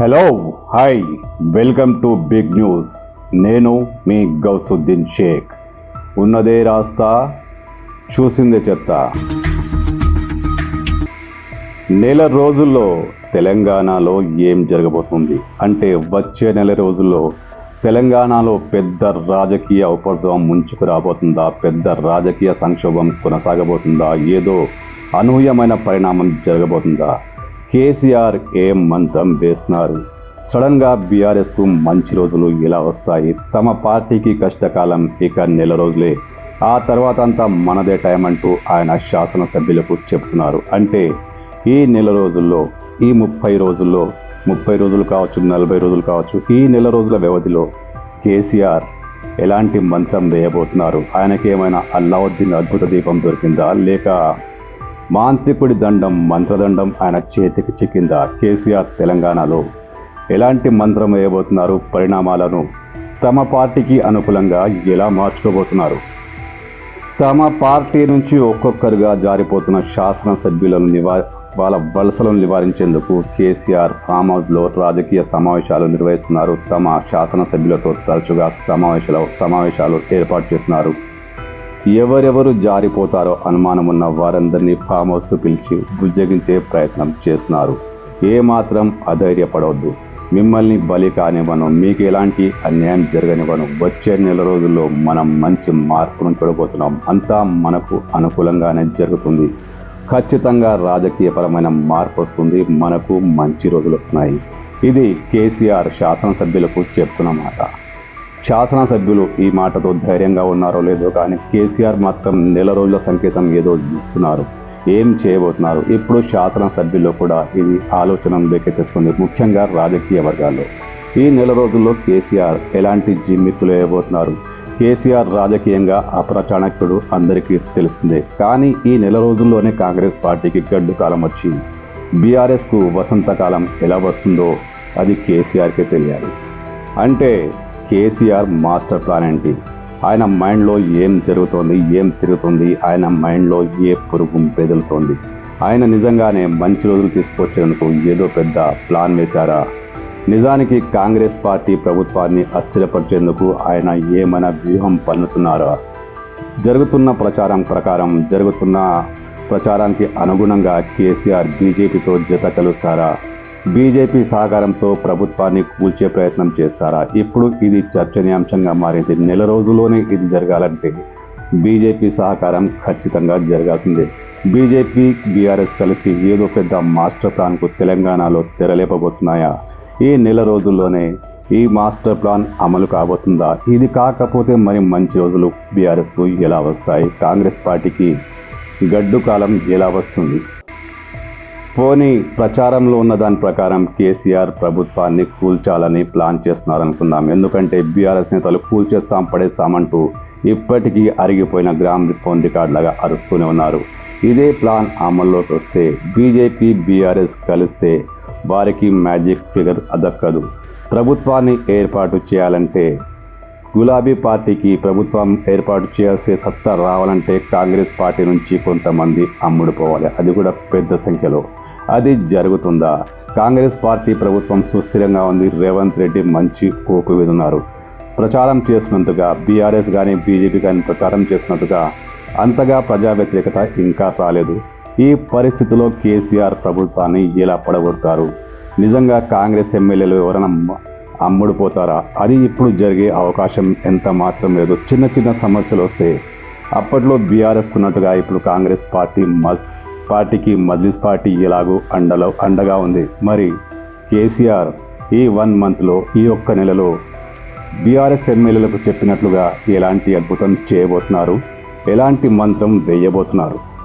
Hello hi welcome to big news నేను మీ గౌసుద్దీన్ షేక్. ఉన్నదే రాస్తా చూసిందే చెప్తా. నెల రోజుల్లో తెలంగాణలో ఏం జరగబోతుంది? అంటే వచ్చే నెల రోజుల్లో తెలంగాణలో పెద్ద రాజకీయ ఉపద్రవం ముంచుకు రాబోతుందా? పెద్ద రాజకీయ సంక్షోభం కొనసాగబోతుందా? ఏదో అనూహ్యమైన పరిణామం జరగబోతుందా? కేసీఆర్ ఏం మంత్రం వేస్తున్నారు సడన్గా బీఆర్ఎస్కు మంచి రోజులు ఇలా వస్తాయి? తమ పార్టీకి కష్టకాలం ఇక నెల రోజులే. ఆ తర్వాత అంతా మనదే టైం అంటూ ఆయన శాసనసభ్యులకు చెప్తున్నారు. అంటే ఈ నెల రోజుల్లో ఈ ముప్పై రోజుల్లో ముప్పై రోజులు కావచ్చు నలభై రోజులు కావచ్చు ఈ నెల రోజుల వ్యవధిలో కేసీఆర్ ఎలాంటి మంత్రం వేయబోతున్నారు? ఆయనకి ఏమైనా అల్లావుద్దీన్ అద్భుత దీపం దొరికిందా? లేక మాంత్రికుడి దండం మంత్రదండం ఆయన చేతికి చిక్కిందా కేసీఆర్ తెలంగాణలో. ఎలాంటి మంత్రం వేయబోతున్నారు పరిణామాలను? తమ పార్టీకి అనుకూలంగా ఎలా మార్చుకోబోతున్నారు? తమ పార్టీ నుంచి ఒక్కొక్కరుగా జారిపోతున్న శాసనసభ్యులను నివా వాళ్ళ వలసలను నివారించేందుకు కేసీఆర్ ఫామ్ హౌస్లో రాజకీయ సమావేశాలు నిర్వహిస్తున్నారు. తమ శాసనసభ్యులతో తరచుగా సమావేశాలు సమావేశాలు ఏర్పాటు చేస్తున్నారు. ఎవరెవరు జారిపోతారో అనుమానం ఉన్న వారందరినీ ఫామ్ హౌస్కు పిలిచి బుజ్జగించే ప్రయత్నం చేస్తున్నారు ఏమాత్రం అధైర్యపడవద్దు మిమ్మల్ని బలి కానివ్వను. మీకు ఎలాంటి అన్యాయం జరగనివ్వను. వచ్చే నెల రోజుల్లో మనం మంచి మార్పును చూడబోతున్నాం. అంతా మనకు అనుకూలంగానే జరుగుతుంది. ఖచ్చితంగా రాజకీయపరమైన మార్పు వస్తుంది. మనకు మంచి రోజులు వస్తున్నాయి. ఇది కేసీఆర్ శాసనసభ్యులకు చెప్తున్న మాట. శాసనసభ్యులు ఈ మాటతో ధైర్యంగా ఉన్నారో లేదో కానీ కేసీఆర్ మాత్రం నెల రోజుల సంకేతం ఏదో ఇస్తున్నారు. ఏం చేయబోతున్నారు? ఇప్పుడు శాసనసభ్యుల్లో కూడా ఇది ఆలోచన రేకెత్తిస్తుంది ముఖ్యంగా రాజకీయ వర్గాల్లో. ఈ నెల రోజుల్లో కేసీఆర్ ఎలాంటి జిమ్మిక్కులు వేయబోతున్నారు? కేసీఆర్ రాజకీయంగా అప్రచాణక్యుడు అందరికీ తెలిసిందే కానీ ఈ నెల రోజుల్లోనే కాంగ్రెస్ పార్టీకి గడ్డు కాలం వచ్చి బీఆర్ఎస్కు వసంతకాలం ఎలా వస్తుందో అది కేసీఆర్కే తెలియాలి. అంటే కేసీఆర్ మాస్టర్ ప్లాన్ ఏంటి? ఆయన మైండ్లో ఏం జరుగుతోంది ఏం తిరుగుతుంది? ఆయన మైండ్లో ఏ పురుగు బెదులుతోంది ఆయన నిజంగానే మంచి రోజులు తీసుకొచ్చేందుకు ఏదో పెద్ద ప్లాన్ వేశారా? నిజానికి కాంగ్రెస్ పార్టీ ప్రభుత్వాన్ని అస్థిరపరిచేందుకు ఆయన ఏమైనా వ్యూహం పన్నుతున్నారా? జరుగుతున్న ప్రచారం ప్రకారం జరుగుతున్న ప్రచారానికి అనుగుణంగా కేసీఆర్ బీజేపీతో జత కలుస్తారా బీజేపీ సహకారంతో ప్రభుత్వాన్ని కూల్చే ప్రయత్నం చేస్తారా? ఇప్పుడు ఇది చర్చనీయాంశంగా మారింది. నెల రోజుల్లోనే ఇది జరగాలంటే బీజేపీ సహకారం ఖచ్చితంగా జరగాల్సిందే. బీజేపీ బీఆర్ఎస్ కలిసి ఏదో పెద్ద మాస్టర్ ప్లాన్కు తెలంగాణలో తెరలేపబోతున్నాయా? ఈ నెల రోజుల్లోనే ఈ మాస్టర్ ప్లాన్ అమలు కాబోతుందా? ఇది కాకపోతే మరి మంచి రోజులు బీఆర్ఎస్కు ఎలా వస్తాయి? కాంగ్రెస్ పార్టీకి గడ్డు కాలం ఎలా వస్తుంది? పోనీ ప్రచారంలో ఉన్న దాని ప్రకారం కేసీఆర్ ప్రభుత్వాన్ని కూల్చాలని ప్లాన్ చేస్తున్నారనుకుందాం. ఎందుకంటే బీఆర్ఎస్ నేతలు కూల్చేస్తాం పడేస్తామంటూ ఇప్పటికీ అరిగిపోయిన గ్రామ్ ఫోన్ రికార్డులాగా అరుస్తూనే ఉన్నారు. ఇదే ప్లాన్ అమల్లోకి వస్తే బీజేపీ బీఆర్ఎస్ కలిస్తే వారికి మ్యాజిక్ ఫిగర్ అదక్కదు. ప్రభుత్వాన్ని ఏర్పాటు చేయాలంటే గులాబీ పార్టీకి ప్రభుత్వం ఏర్పాటు చేసే సత్తా రావాలంటే కాంగ్రెస్ పార్టీ నుంచి కొంతమంది అమ్ముడుపోవాలి. అది కూడా పెద్ద సంఖ్యలో. అది జరుగుతుందా? కాంగ్రెస్ పార్టీ ప్రభుత్వం సుస్థిరంగా ఉంది. రేవంత్ రెడ్డి మంచి కోకు మీద ఉన్నారు. ప్రచారం చేసినందుగా బీఆర్ఎస్ కానీ బీజేపీ కానీ ప్రచారం చేసినందుగా అంతగా ప్రజా వ్యతిరేకత ఇంకా రాలేదు. ఈ పరిస్థితిలో కేసీఆర్ ప్రభుత్వాన్ని ఎలా పడగొడతారు? నిజంగా కాంగ్రెస్ ఎమ్మెల్యేలు ఎవరైనా అమ్ముడుపోతారా? అది ఇప్పుడు జరిగే అవకాశం ఎంత మాత్రం లేదు. చిన్న చిన్న సమస్యలు వస్తే అప్పట్లో బీఆర్ఎస్కున్నట్టుగా ఇప్పుడు కాంగ్రెస్ పార్టీ మ పార్టీకి మజ్లిస్ పార్టీ ఎలాగూ అండలో అండగా ఉంది. మరి కేసీఆర్ ఈ వన్ మంత్లో ఈ ఒక్క నెలలో బీఆర్ఎస్ ఎమ్మెల్యేలకు చెప్పినట్లుగా ఎలాంటి అద్భుతం చేయబోతున్నారు? ఎలాంటి మంత్రం వేయబోతున్నారు?